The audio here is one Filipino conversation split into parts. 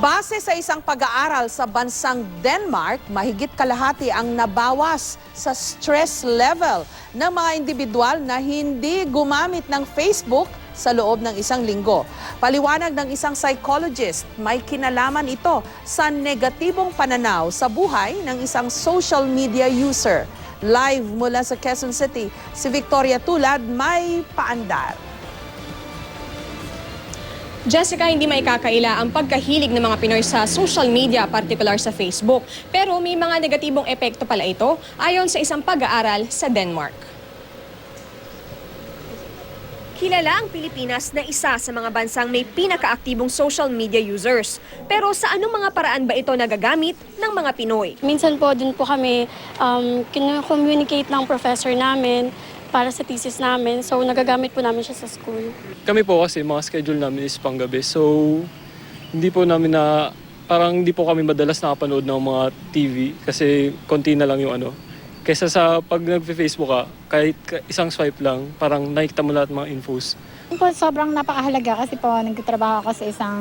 Base sa isang pag-aaral sa bansang Denmark, mahigit kalahati ang nabawas sa stress level ng mga individual na hindi gumamit ng Facebook sa loob ng isang linggo. Paliwanag ng isang psychologist, may kinalaman ito sa negatibong pananaw sa buhay ng isang social media user. Live mula sa Quezon City, si Victoria Tulad may paandar. Jessica, hindi may kakaila ang pagkahilig ng mga Pinoy sa social media, particular sa Facebook. Pero may mga negatibong epekto pala ito ayon sa isang pag-aaral sa Denmark. Kilala ang Pilipinas na isa sa mga bansang may pinakaaktibong social media users. Pero sa anong mga paraan ba ito nagagamit ng mga Pinoy? Minsan po din po kami um, communicate ng professor namin para sa thesis namin. So nagagamit po namin siya sa school. Kami po kasi mga schedule namin is panggabi. So hindi po namin na parang hindi po kami madalas nakapanood ng mga TV kasi konti na lang yung ano. Kaysa sa pag nag-Facebook ka, kahit ka- isang swipe lang, parang nakikita mo lahat ng mga infos. Po, sobrang napakahalaga kasi po nagtatrabaho ako sa isang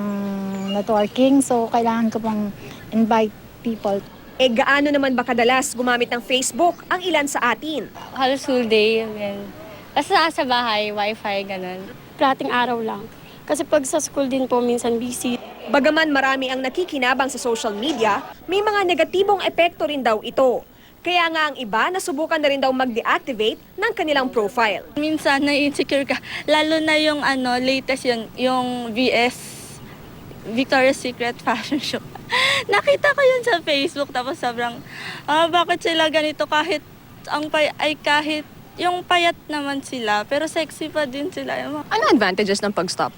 networking so kailangan ko pong invite people. E gaano naman ba kadalas gumamit ng Facebook ang ilan sa atin? halos full day. Yan. Basta sa bahay, wifi, ganun. Plating araw lang. Kasi pag sa school din po, minsan busy. Bagaman marami ang nakikinabang sa social media, may mga negatibong epekto rin daw ito. Kaya nga ang iba nasubukan na rin daw mag-deactivate ng kanilang profile. Minsan na-insecure ka. Lalo na yung ano, latest yun, yung VS, Victoria's Secret Fashion Show. Nakita ko yun sa Facebook tapos sobrang, ah, bakit sila ganito kahit ang pay, ay kahit yung payat naman sila, pero sexy pa din sila. Ano advantages ng pag-stop?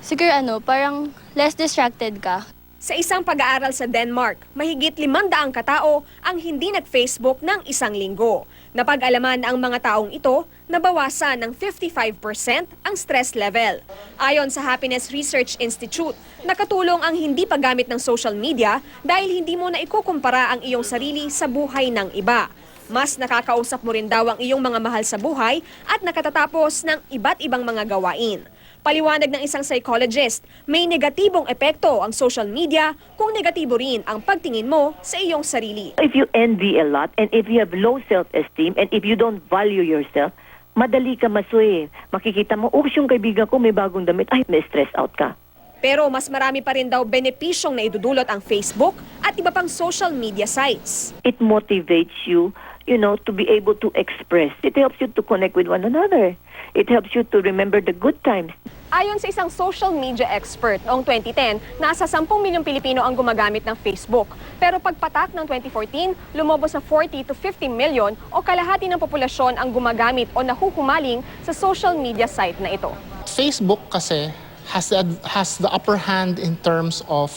Siguro ano, parang less distracted ka. Sa isang pag-aaral sa Denmark, mahigit 500 katao ang hindi nag-Facebook ng isang linggo. Napag-alaman ang mga taong ito, nabawasan ng 55% ang stress level. Ayon sa Happiness Research Institute, nakatulong ang hindi paggamit ng social media dahil hindi mo na ikukumpara ang iyong sarili sa buhay ng iba. Mas nakakausap mo rin daw ang iyong mga mahal sa buhay at nakatatapos ng iba't ibang mga gawain. Paliwanag ng isang psychologist, may negatibong epekto ang social media kung negatibo rin ang pagtingin mo sa iyong sarili. If you envy a lot and if you have low self-esteem and if you don't value yourself, madali ka masuy. Makikita mo, oh, yung kaibigan ko may bagong damit, ay, may stress out ka. Pero mas marami pa rin daw benepisyong na idudulot ang Facebook at iba pang social media sites. It motivates you, you know, to be able to express. It helps you to connect with one another. It helps you to remember the good times. Ayon sa isang social media expert noong 2010, nasa 10 milyong Pilipino ang gumagamit ng Facebook. Pero pagpatak ng 2014, lumabas sa 40 to 50 milyon o kalahati ng populasyon ang gumagamit o nahuhumaling sa social media site na ito. Facebook kasi has the, has the upper hand in terms of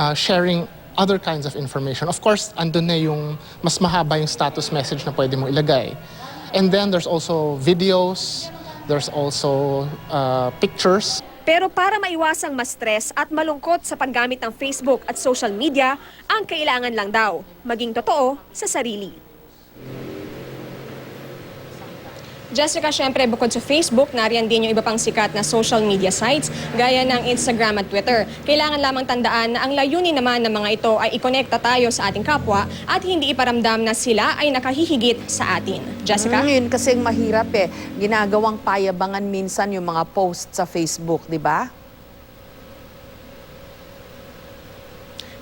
uh, sharing other kinds of information. Of course, andun na yung mas mahaba yung status message na pwede mo ilagay. And then there's also videos, there's also uh, pictures. Pero para maiwasang ma-stress at malungkot sa paggamit ng Facebook at social media, ang kailangan lang daw maging totoo sa sarili. Jessica, syempre bukod sa Facebook, nariyan din yung iba pang sikat na social media sites gaya ng Instagram at Twitter. Kailangan lamang tandaan na ang layunin naman ng mga ito ay ikonekta tayo sa ating kapwa at hindi iparamdam na sila ay nakahihigit sa atin. Jessica? Mm, yun kasi mahirap eh. Ginagawang payabangan minsan yung mga post sa Facebook, di ba?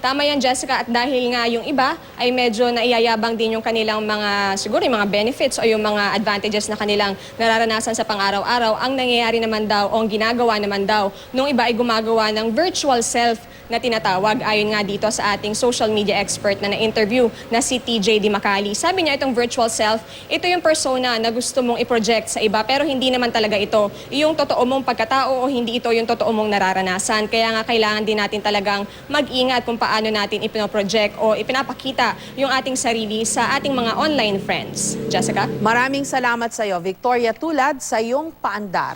Tama yan, Jessica. At dahil nga yung iba ay medyo naiyayabang din yung kanilang mga, siguro yung mga benefits o yung mga advantages na kanilang nararanasan sa pang-araw-araw, ang nangyayari naman daw o ang ginagawa naman daw nung iba ay gumagawa ng virtual self na tinatawag ayon nga dito sa ating social media expert na na-interview na si TJ Di Macali. Sabi niya itong virtual self, ito yung persona na gusto mong i-project sa iba pero hindi naman talaga ito yung totoo mong pagkatao o hindi ito yung totoo mong nararanasan. Kaya nga kailangan din natin talagang mag-ingat kung paano natin ipinoproject o ipinapakita yung ating sarili sa ating mga online friends. Jessica? Maraming salamat sa iyo, Victoria Tulad, sa iyong paandar.